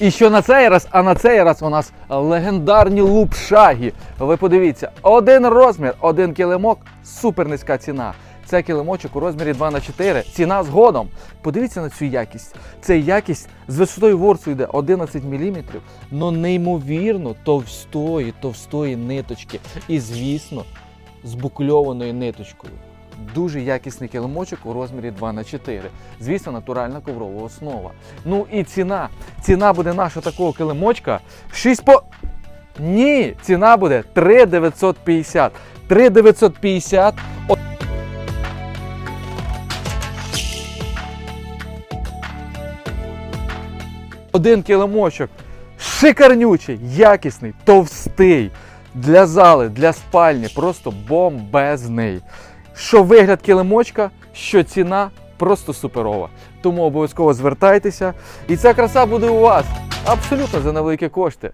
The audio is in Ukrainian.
І що на цей раз, а на цей раз у нас легендарні лупшаги. Ви подивіться, один розмір, один килимок, супер низька ціна. Це килимочок у розмірі 2 на 4 ціна згодом. Подивіться на цю якість. Це якість з висотою ворсу йде 11 мм, но неймовірно товстої, товстої ниточки. І, звісно, з букльованою ниточкою. Дуже якісний килимочок у розмірі 2 на 4 Звісно, натуральна коврова основа. Ну і ціна. Ціна буде наша такого килимочка 6 по. Ні, ціна буде 3,950. 3,950. О- Один килимочок шикарнючий, якісний, товстий. Для зали, для спальні, просто бомбезний. Що вигляд килимочка, що ціна просто суперова. Тому обов'язково звертайтеся. І ця краса буде у вас абсолютно за невеликі кошти.